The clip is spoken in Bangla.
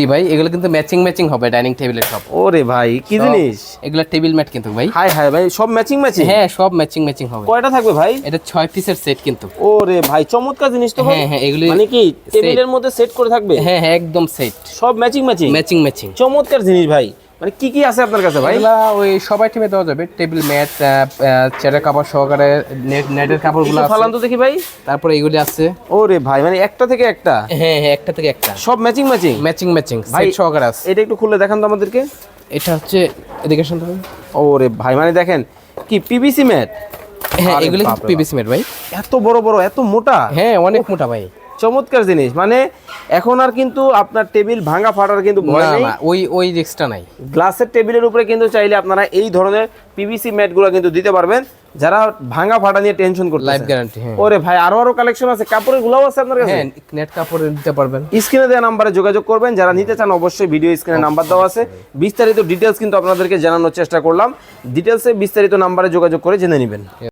জি ভাই এগুলো কিন্তু ম্যাচিং ম্যাচিং হবে ডাইনিং টেবিলের সব। ওরে ভাই কি জিনিস? এগুলো টেবিল ম্যাট কিন্তু ভাই। হাই হাই ভাই সব ম্যাচিং ম্যাচিং হ্যাঁ সব ম্যাচিং ম্যাচিং হবে। কয়টা থাকবে ভাই? এটা 6 পিসের সেট কিন্তু। ওরে ভাই চমৎকার জিনিস তো ভাই। হ্যাঁ হ্যাঁ এগুলো মানে কি টেবিলের মধ্যে সেট করে থাকবে? হ্যাঁ হ্যাঁ একদম সেট সব ম্যাচিং ম্যাচিং ম্যাচিং ম্যাচিং চমৎকার জিনিস ভাই। মানে কি কি আছে আপনার কাছে ভাই? ওই সবাই আইটেমে দেওয়া যাবে। টেবিল ম্যাট চেয়ারের কাপড় সহকারে নেট নেটের কাপড়গুলো ফালান তো দেখি ভাই। তারপরে এগুলি আছে। ওরে ভাই মানে একটা থেকে একটা? হ্যাঁ হ্যাঁ একটা থেকে একটা। সব ম্যাচিং ম্যাচিং ম্যাচিং ম্যাচিং ভাই সহকারে আছে। এটা একটু খুলে দেখান তো আমাদেরকে। এটা হচ্ছে এদিকে শুনতে ওরে ভাই মানে দেখেন কি পিভিসি ম্যাট হ্যাঁ এগুলি পিভিসি ম্যাট ভাই। এত বড় বড় এত মোটা? হ্যাঁ অনেক মোটা ভাই। চমৎকার জিনিস। মানে এখন আর কিন্তু আপনার টেবিল ভাঙা ফাটার কিন্তু ভয় নেই। ওই ওই রিস্কটা নাই। গ্লাসের টেবিলের উপরে কিন্তু চাইলে আপনারা এই ধরনের পিভিসি ম্যাটগুলো কিন্তু দিতে পারবেন। যারা ভাঙা ফাটা নিয়ে টেনশন করতে লাইফ গ্যারান্টি হ্যাঁ। ওরে ভাই আরও আরও কালেকশন আছে। কাপড়ের গুলাও আছে আপনার কাছে? হ্যাঁ নেট কাপড় দিতে পারবেন। স্ক্রিনে দেওয়া নাম্বারে যোগাযোগ করবেন। যারা নিতে চান অবশ্যই ভিডিও স্ক্রিনে নাম্বার দেওয়া আছে। বিস্তারিত ডিটেলস কিন্তু আপনাদেরকে জানানোর চেষ্টা করলাম। ডিটেলসে বিস্তারিত নাম্বারে যোগাযোগ করে জেনে নেবেন।